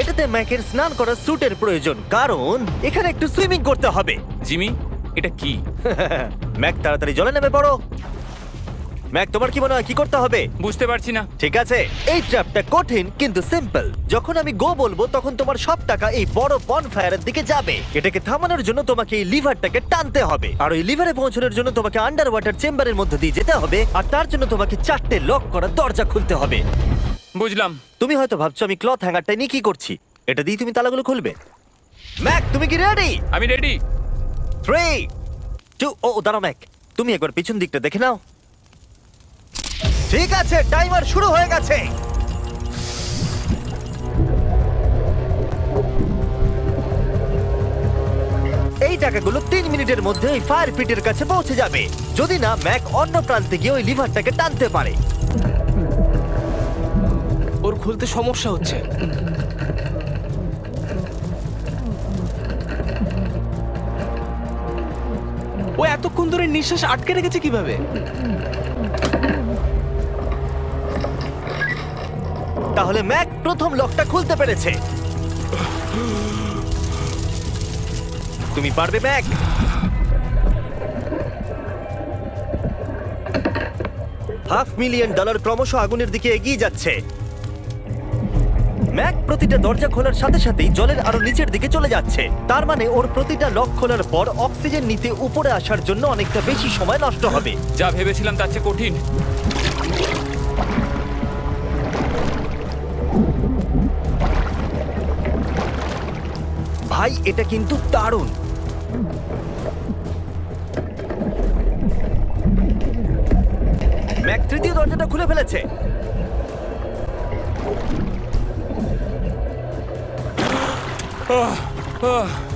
এটাতে ম্যাকের স্নান করার স্যুটের প্রয়োজন কারণ এখানে একটু সুইমিং করতে হবে। জিমি এটা কি? ম্যাক তাড়াতাড়ি জলে নেমে পড়ো। ম্যাক তোমার কি মনে হয় কি করতে হবে? বুঝতে পারছি না। ঠিক আছে এই ট্র্যাপটা কঠিন কিন্তু সিম্পল। যখন আমি গো বলব তখন তোমার সব টাকা এই বড় বনফায়ারের দিকে যাবে। এটাকে থামানোর জন্য তোমাকে এই লিভারটাকে টানতে হবে। আর ওই লিভারে পৌঁছানোর জন্য তোমাকে আন্ডার ওয়াটার চেম্বারের মধ্যে দিয়ে যেতে হবে। আর তার জন্য তোমাকে চারটে লক করা দরজা খুলতে হবে। বুঝলাম। তুমি হয়তো ভাবছ আমি ক্লথ হ্যাঙ্গারটা নিয়ে কি করছি। এটা দিয়ে তুমি তালাগুলো খুলবে। ম্যাক তুমি কি রেডি আমি রেডি থ্রি টু ও দাঁড়াও ম্যাক তুমি একবার পিছন দিকটা দেখে নাও। ঠিক আছে টাইমার শুরু হয়ে গেছে। এই টাকাগুলো তিন মিনিটের মধ্যে ওই ফায়ার পিটের কাছে পৌঁছে যাবে। যদি না ম্যাক অন্য প্রান্তে গিয়ে ওই লিভারটাকে টানতে পারে। ওর খুলতে সমস্যা হচ্ছে। ও এতক্ষণ ধরে নিঃশ্বাস আটকে রেখেছে কীভাবে? তাহলে ম্যাক প্রথম লকটা খুলতে পেরেছে। তুমি পারবে ম্যাক? হাফ মিলিয়ন ডলার ক্রমশ আগুনের দিকে এগিয়ে যাচ্ছে। ম্যাক প্রতিটা দরজা খোলার সাথে সাথেই জলের আরও নিচের দিকে চলে যাচ্ছে। তার মানে ওর প্রতিটা লক খোলার পর অক্সিজেন নিতে উপরে আসার জন্য অনেকটা বেশি সময় নষ্ট হবে। যা ভেবেছিলাম তার চেয়ে কঠিন। ভাই এটা কিন্তু দারুণ। ম্যাক তৃতীয় দরজাটা খুলে ফেলেছে।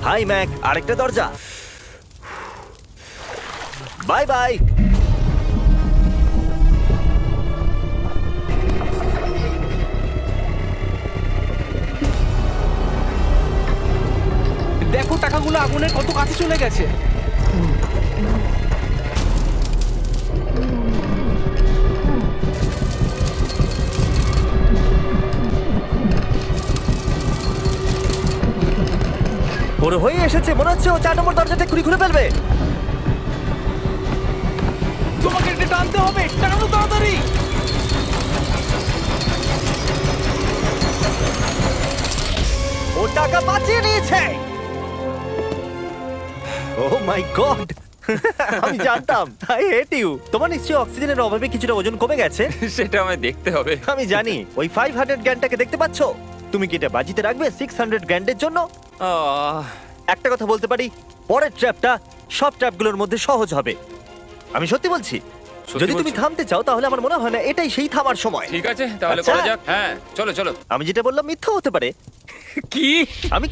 হাই ম্যাক আরেকটা দরজা। Bye bye. দেখো টাকাগুলো আগুনের কত কাছে চলে গেছে। ওর হয়ে এসেছে মনে হচ্ছে ও চার নম্বর দরজাটা খুলে খুলে ফেলবে। তোমাকে এটা টানতে হবে টানো তাড়াতাড়ি। ও টাকা বাঁচিয়ে নিয়েছে। ও মাই গড আমি জানতাম আই হেট ইউ তোমার নিশ্চয়ই অক্সিজেনের অভাবে কিছুটা ওজন কমে গেছে। সেটা আমায় দেখতে হবে। আমি জানি ওই ফাইভ হান্ড্রেড গ্র্যান্ডটাকে দেখতে পাচ্ছ। তুমি কি এটা বাজিতে রাখবে? সিক্স হান্ড্রেড গ্র্যান্ডের জন্য? আহ, একটা কথা বলতে পারি? পরের ট্র্যাপটা সব ট্র্যাপগুলোর মধ্যে সহজ হবে। আমি সত্যি বলছি সত্যি যদি তুমি বলছো? থামতে চাও তাহলে আমার মনে হয় না এটাই সেই থামার সময়। ঠিক আছে তাহলে আচ্ছা। করা যাক। হ্যাঁ চলো চলো। আমি যেটা বললাম মিথ্যা হতে পারে। কি? আমি